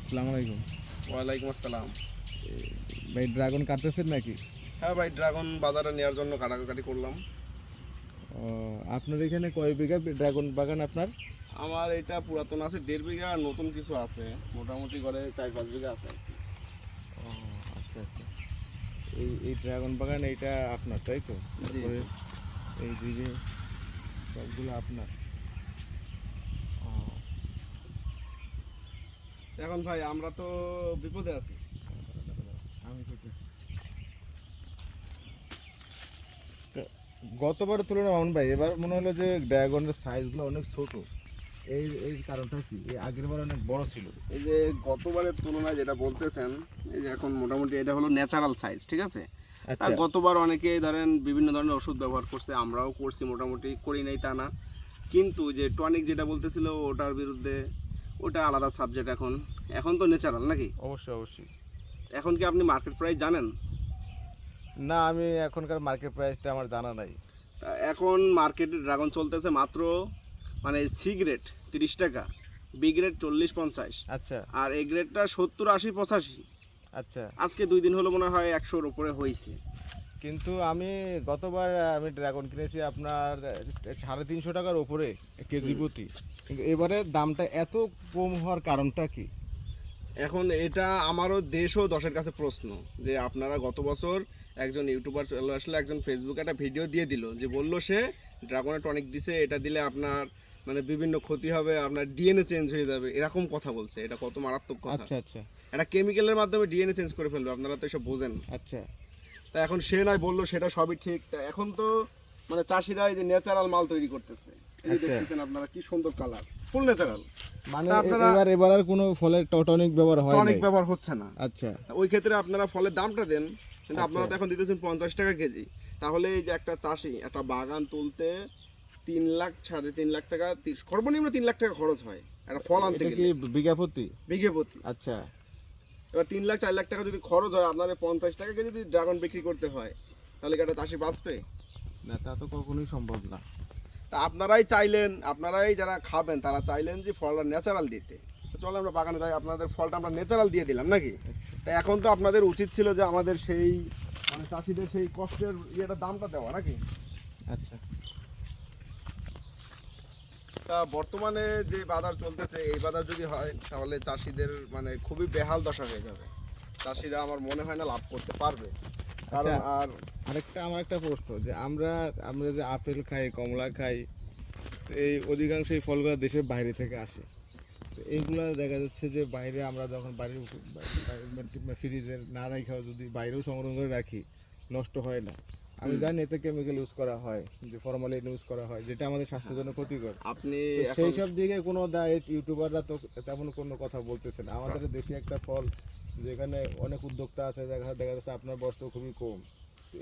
আসসালামু আলাইকুম ওয়ালাইকুম আসসালাম। ভাই ড্রাগন কাটতেছেন নাকি? হ্যাঁ ভাই ড্রাগন বাজারে নেওয়ার জন্য কাটাকাটি করলাম। ও আপনার এখানে কয় বিঘা ড্রাগন বাগান আপনার? আমার এটা পুরাতন আছে দেড় বিঘা আর নতুন কিছু আছে। মোটামুটি করে চার পাঁচ বিঘা আছে ও আচ্ছা আচ্ছা। এই এই ড্রাগন বাগান এইটা আপনার তাই তো এই দিকে সবগুলো আপনার ও এখন ভাই আমরা তো বিপদে আছি। আমি গতবারের তুলনায় মামুন ভাই এবার মনে হলো যে ড্রাগনের সাইজগুলো অনেক ছোট। এই এই কারণটা কি? এই আগের বার অনেক বড় ছিল। এই যে গতবারের তুলনায় যেটা বলতেছেন এই যে এখন মোটামুটি এটা হলো ন্যাচারাল সাইজ ঠিক আছে? আচ্ছা। আর গতবার অনেকেই ধরেন বিভিন্ন ধরনের ওষুধ ব্যবহার করছে আমরাও করছি মোটামুটি করি নাই তা না। কিন্তু যে টনিক যেটা বলতেছিল ওটার বিরুদ্ধে ওটা আলাদা সাবজেক্ট এখন। এখন তো ন্যাচারাল নাকি? অবশ্যই অবশ্যই। এখন কি আপনি মার্কেট প্রাইস জানেন? না আমি এখনকার মার্কেট প্রাইসটা আমার জানা নাই। এখন মার্কেটে ড্রাগন চলতেছে মাত্র মানে সি গ্রেড তিরিশ টাকা। বি গ্রেড চল্লিশ পঞ্চাশ। আচ্ছা। আর এ গ্রেডটা সত্তর আশি পঁচাশি। আচ্ছা। আজকে দুই দিন হলো মনে হয় একশোর উপরে হয়েছে। কিন্তু আমি গতবার আমি ড্রাগন কিনেছি আপনার সাড়ে তিনশো টাকার উপরে কেজি প্রতি। এবারে দামটা এত কম হওয়ার কারণটা কি? এখন এটা আমারও দেশও দশের কাছে প্রশ্ন যে আপনারা গত বছর একজন ইউটিউবার চলে আসলে একজন ফেসবুকে একটা ভিডিও দিয়ে দিল যে বলল সে ড্রাগনের টনিক দিছে এটা দিলে আপনার মানে বিভিন্ন ক্ষতি হবে আপনার ডিএনএ চেঞ্জ হয়ে যাবে এরকম কথা বলছে এটা কত মারাত্মক কথা। আচ্ছা আচ্ছা। এটা কেমিক্যালের মাধ্যমে ডিএনএ চেঞ্জ করে ফেলবে আপনারা তো এসব বোঝেন আচ্ছা। তা এখন সে নয় বলল সেটা সবই ঠিক। তা এখন তো মানে চাষিরা এই যে ন্যাচারাল মাল তৈরি করতেছে। এই যে আচ্ছা। দেখতেছেন আপনারা কি সুন্দর কালার ফুল ন্যাচারাল মানে এবার এবার আর কোনো ফলের টনিক ব্যবহার হয় অনেক ব্যবহার হচ্ছে না। আচ্ছা। ওই ক্ষেত্রে আপনারা ফলের দামটা দেন কিন্তু আচ্ছা। আপনারা তো এখন দিতেছেন পঞ্চাশ টাকা কেজি। তাহলে এই যে একটা চাষি একটা বাগান তুলতে তিন লাখ সাড়ে তিন লাখ টাকা সর্বনিম্ন তিন লাখ টাকা খরচ হয়। একটা ফল আনতে গেলে বিঘা প্রতি বিঘে প্রতি আচ্ছা। এবার তিন লাখ চার লাখ টাকা যদি খরচ হয় আপনার পঞ্চাশ টাকা কেজি যদি ড্রাগন বিক্রি করতে হয় তাহলে কি একটা চাষি বাঁচবে? না তা তো কখনোই সম্ভব না। তা আপনারাই চাইলেন আপনারাই যারা খাবেন তারা চাইলেন যে ফলটা ন্যাচারাল দিতে। চলো আমরা বাগানে যাই আপনাদের ফলটা আমরা ন্যাচারাল দিয়ে দিলাম নাকি? তা এখন তো আপনাদের উচিত ছিল যে আমাদের সেই মানে চাষিদের সেই কষ্টের ইয়েটা দামটা দেওয়া নাকি? আচ্ছা। তা বর্তমানে যে বাজার চলতেছে এই বাজার যদি হয় তাহলে চাষিদের মানে খুবই বেহাল দশা হয়ে যাবে। চাষিরা আমার মনে হয় না লাভ করতে পারবে। কারণ আচ্ছা। আর আরেকটা আমার একটা প্রশ্ন যে আমরা আমরা যে আপেল খাই কমলা খাই এই অধিকাংশ এই ফলগুলো দেশের বাইরে থেকে আসে। তো এইগুলো দেখা যাচ্ছে যে বাইরে আমরা যখন বাড়ির ফ্রিজে না রাখাও যদি বাইরেও সংগ্রহ করে রাখি নষ্ট হয় না। আমি জানি এতে কেমিক্যাল ইউজ করা হয় যে ফরমালিন ইউজ করা হয় যেটা আমাদের স্বাস্থ্যের জন্য ক্ষতিকর। আপনি সেই সব দিকে কোনো ডায়েট ইউটিউবাররা তো তেমন কোনো কথা বলতেছে না। আমাদের দেশে একটা ফল যেখানে অনেক উদ্যোক্তা আছে দেখা দেখা যাচ্ছে আপনার বয়স তো খুবই কম।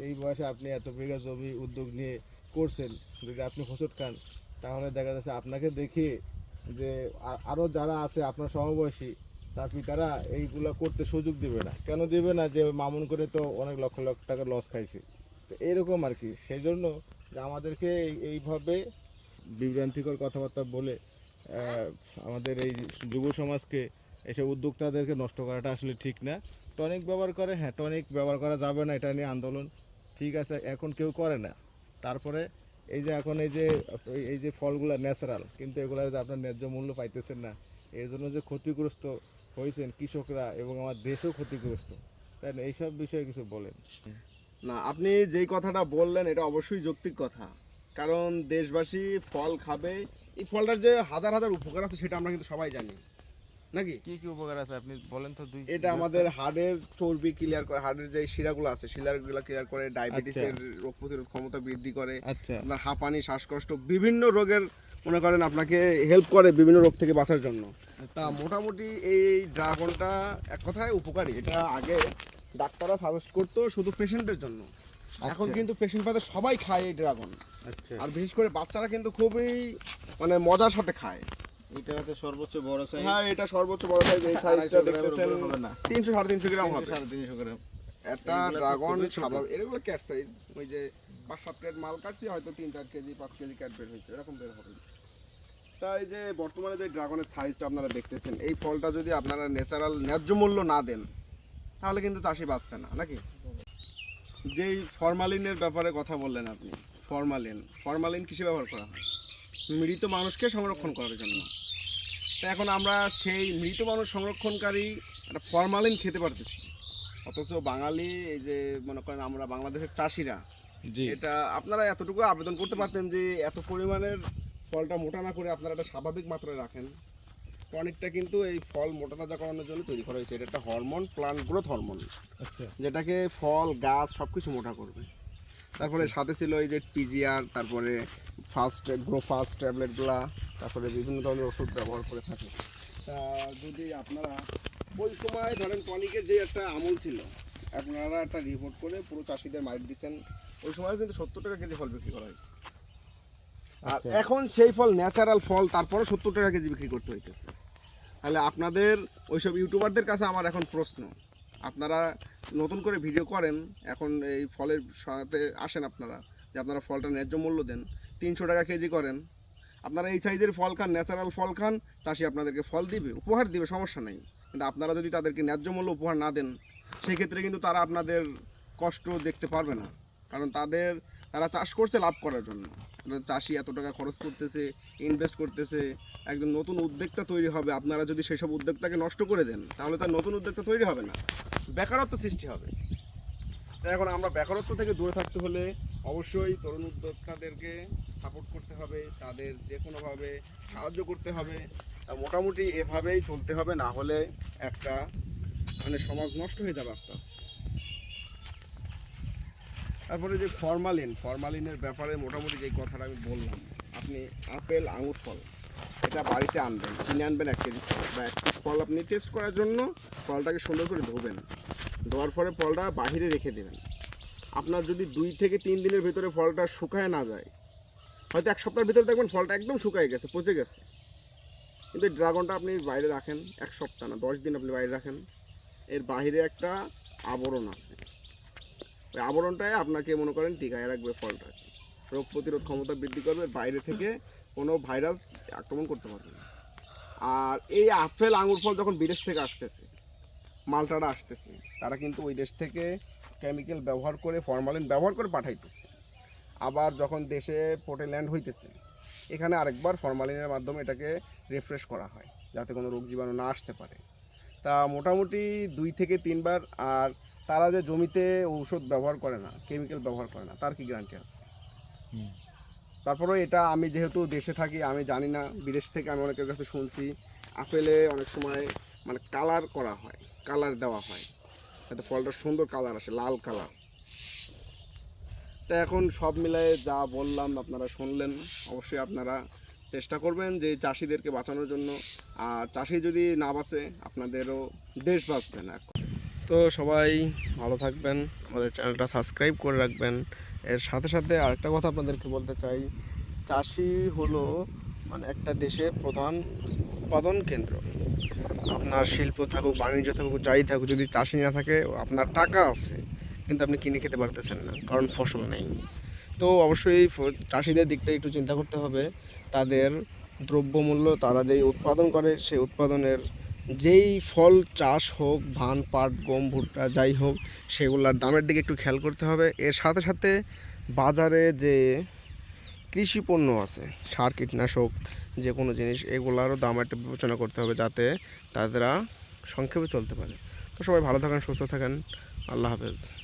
এই বয়সে আপনি এত বিঘা জমি উদ্যোগ নিয়ে করছেন যদি আপনি হোঁচট খান তাহলে দেখা যাচ্ছে আপনাকে দেখে যে আরও যারা আছে আপনার সমবয়সী তার পিতারা এইগুলো করতে সুযোগ দিবে না। কেন দিবে না? যে মামুন করে তো অনেক লক্ষ লক্ষ টাকা লস খাইছে। তো এরকম আর কি। সেই জন্য আমাদেরকে এই- এইভাবে বিভ্রান্তিকর কথাবার্তা বলে আমাদের এই যুব সমাজকে, এসব উদ্যোক্তাদেরকে নষ্ট করাটা আসলে ঠিক না। টনিক ব্যবহার করে হ্যাঁ টনিক ব্যবহার করা যাবে না, এটা নিয়ে আন্দোলন ঠিক আছে, এখন কেউ করে না। তারপরে এই যে এখন এই যে এই যে ফলগুলো ন্যাচারাল, কিন্তু এগুলো যে আপনার ন্যায্য মূল্য পাইতেছেন না, এর জন্য যে ক্ষতিগ্রস্ত হয়েছেন কৃষকরা এবং আমার দেশও ক্ষতিগ্রস্ত, তাই না? এইসব বিষয়ে কিছু বলেন। না আপনি যেই কথাটা বললেন এটা অবশ্যই যৌক্তিক কথা। কারণ দেশবাসী ফল খাবে। এই ফলটার যে হাজার হাজার উপকার আছে সেটা আমরা কিন্তু সবাই জানি। নাকি? কি কি উপকার আছে? আপনি বলেন তো দুই এটা আমাদের হাড়ের চর্বি ক্লিয়ার করে হাড়ের যে শিরাগুলো আছে শিরাগুলো ক্লিয়ার করে ডায়াবেটিসের রোগ প্রতিরোধ ক্ষমতা বৃদ্ধি করে আচ্ছা। আপনার হাঁপানি শ্বাসকষ্ট বিভিন্ন রোগের মনে করেন আপনাকে হেল্প করে বিভিন্ন রোগ থেকে বাঁচার জন্য। তা মোটামুটি এই ড্রাগনটা এক কথায় উপকারী। এটা আগে ডাক্তাররা সাজেস্ট করতো শুধু পেশেন্টের জন্য। এখন আচ্ছা। কিন্তু পেশেন্ট পাতে সবাই খায় এই ড্রাগন আচ্ছা। আর বিশেষ করে বাচ্চারা কিন্তু খুবই মানে মজার সাথে খায়। এটা হচ্ছে সর্বোচ্চ বড় সাইজ হ্যাঁ এটা সর্বোচ্চ বড় সাইজ এই সাইজটা দেখতেছেন হবে না। তিনশো সাড়ে তিনশো গ্রাম হবে। সাড়ে তিনশো গ্রাম। একটা ড্রাগন। স্বাভাবিক এগুলো ক্যাট সাইজ ওই যে পাঁচ সাত প্লেট মাল কাটছি হয়তো তিন চার কেজি পাঁচ কেজি ক্যাট বের হয়েছে এরকম বের হবে। তাই যে বর্তমানে যে ড্রাগনের সাইজটা আপনারা দেখতেছেন এই ফলটা যদি আপনারা ন্যাচারাল ন্যায্য মূল্য না দেন তাহলে কিন্তু চাষি বাঁচবে না নাকি? যেই ফরমালিনের ব্যাপারে কথা বললেন আপনি ফরমালিন ফরমালিন কিসে ব্যবহার করা হয়? মৃত মানুষকে সংরক্ষণ করার জন্য। তা এখন আমরা সেই মৃত মানুষ সংরক্ষণকারী একটা ফরমালিন খেতে পারতেছি। অথচ বাঙালি এই যে মনে করেন আমরা বাংলাদেশের চাষিরা এটা আপনারা এতটুকু আবেদন করতে পারতেন যে এত পরিমাণের ফলটা মোটা না করে আপনারা একটা স্বাভাবিক মাত্রায় রাখেন? টনিকটা কিন্তু এই ফল মোটা তাজা করানোর জন্য তৈরি করা হয়েছে। এটা একটা হরমোন প্লান্ট গ্রোথ হরমোন আচ্ছা। যেটাকে ফল গাছ সব কিছু মোটা করবে। তারপরে সাথে ছিল এই যে পিজিআর তারপরে ফার্স্ট গ্রো ফাস্ট ট্যাবলেটগুলা তারপরে বিভিন্ন ধরনের ওষুধ ব্যবহার করে থাকে। তা যদি আপনারা ওই সময় ধরেন টনিকের যে একটা আমল ছিল আপনারা একটা রিপোর্ট করে পুরো চাষিদের মাইট দিচ্ছেন ওই সময় কিন্তু সত্তর টাকা কেজি ফল বিক্রি করা হয়েছে। আর আচ্ছা। এখন সেই ফল ন্যাচারাল ফল তারপরে সত্তর টাকা কেজি বিক্রি করতে হইতেছে। তাহলে আপনাদের ওইসব ইউটিউবারদের কাছে আমার এখন প্রশ্ন। আপনারা নতুন করে ভিডিও করেন এখন এই ফলের সাথে আসেন আপনারা যে আপনারা ফলটা ন্যায্য মূল্য দেন। তিনশো টাকা কেজি করেন। আপনারা এই সাইজের ফল খান ন্যাচারাল ফল খান চাষি আপনাদেরকে ফল দিবে উপহার দিবে সমস্যা নেই। কিন্তু আপনারা যদি তাদেরকে ন্যায্য মূল্য উপহার না দেন সেই ক্ষেত্রে কিন্তু তারা আপনাদের কষ্ট দেখতে পারবে না। কারণ তাদের তারা চাষ করছে লাভ করার জন্য। আপনার চাষি এত টাকা খরচ করতেছে ইনভেস্ট করতেছে একজন নতুন উদ্যোক্তা তৈরি হবে, আপনারা যদি সেসব উদ্যোক্তাকে নষ্ট করে দেন, তাহলে তার নতুন উদ্যোক্তা তৈরি হবে না। বেকারত্ব সৃষ্টি হবে। তাই এখন আমরা বেকারত্ব থেকে দূরে থাকতে হলে অবশ্যই তরুণ উদ্যোক্তাদেরকে সাপোর্ট করতে হবে, তাদের যে কোনোভাবে সাহায্য করতে হবে। মোটামুটি এভাবেই চলতে হবে, না হলে একটা মানে সমাজ নষ্ট হয়ে যাবে আস্তে আস্তে। তারপরে যে ফরমালিন, ফরমালিনের ব্যাপারে মোটামুটি যে কথাটা আমি বললাম, আপনি আপেল, আঙুর ফল, এটা বাড়িতে আনবেন, কিনে আনবেন এক কেজি বা এক পিস ফল আপনি টেস্ট করার জন্য ফলটাকে সুন্দর করে ধোবেন। ধোয়ার পরে ফলটা বাহিরে রেখে দেবেন। আপনার যদি দুই থেকে তিন দিনের ভিতরে ফলটা শুকায় না যায়, হয়তো এক সপ্তাহের ভিতরে দেখবেন ফলটা একদম শুকায় গেছে, পচে গেছে। কিন্তু ড্রাগনটা আপনি বাইরে রাখেন, এক সপ্তাহ না, দশ দিন আপনি বাইরে রাখেন। এর বাইরে একটা আবরণ আছে। আবরণটাই আপনাকে মনে করেন টিকায় রাখবে, ফলটা। রোগ প্রতিরোধ ক্ষমতা বৃদ্ধি করবে, বাইরে থেকে কোনো ভাইরাস আক্রমণ করতে পারবে না। আর এই আপেল আঙুর ফল যখন বিদেশ থেকে আসতেছে, মালটারা আসতেছে, তারা কিন্তু ওই দেশ থেকে কেমিক্যাল ব্যবহার করে ফরমালিন ব্যবহার করে পাঠাইতেছে। আবার যখন দেশে পোর্টে ল্যান্ড হইতেছে, এখানে আরেকবার ফরমালিনের মাধ্যমে এটাকে রিফ্রেশ করা হয়, যাতে কোনো রোগ জীবাণু না আসতে পারে। তা মোটামুটি দুই থেকে তিনবার আর তারা যে জমিতে ঔষধ ব্যবহার করে না কেমিক্যাল ব্যবহার করে না তার কি গ্যারান্টি আছে। তারপরে এটা আমি যেহেতু দেশে থাকি আমি জানি না বিদেশ থেকে আমি অনেকের কাছে শুনছি আপেলে অনেক সময় মানে কালার করা হয় কালার দেওয়া হয় যাতে ফলটা সুন্দর কালার আসে লাল কালার তা এখন সব মিলায়ে যা বললাম আপনারা শুনলেন অবশ্যই আপনারা চেষ্টা করবেন যে চাষিদেরকে বাঁচানোর জন্য। আর চাষি যদি না বাঁচে, আপনাদেরও দেশ বাঁচবে না। তো সবাই ভালো থাকবেন, আমাদের চ্যানেলটা সাবস্ক্রাইব করে রাখবেন। এর সাথে সাথে আরেকটা কথা আপনাদেরকে বলতে চাই, চাষি হলো মানে একটা দেশের প্রধান উৎপাদন কেন্দ্র। আপনার শিল্প থাকুক, বাণিজ্য থাকুক, যাই থাকুক, যদি চাষি না থাকে, আপনার টাকা আছে, কিন্তু আপনি কিনে খেতে পারতেছেন না, কারণ ফসল নেই। তো অবশ্যই চাষিদের দিকটা একটু চিন্তা করতে হবে। তাদের দ্রব্যমূল্য, তারা যেই উৎপাদন করে সেই উৎপাদনের যেই ফল, চাষ হোক, ধান, পাট, গম, ভুট্টা, যাই হোক, সেগুলোর দামের দিকে একটু খেয়াল করতে হবে। এর সাথে সাথে বাজারে যে কৃষি পণ্য আছে, সার, কীটনাশক, যে কোনো জিনিস, এগুলারও দাম একটা বিবেচনা করতে হবে যাতে তারা সংক্ষেপে চলতে পারে। তো সবাই ভালো থাকেন, সুস্থ থাকেন। আল্লাহ হাফেজ।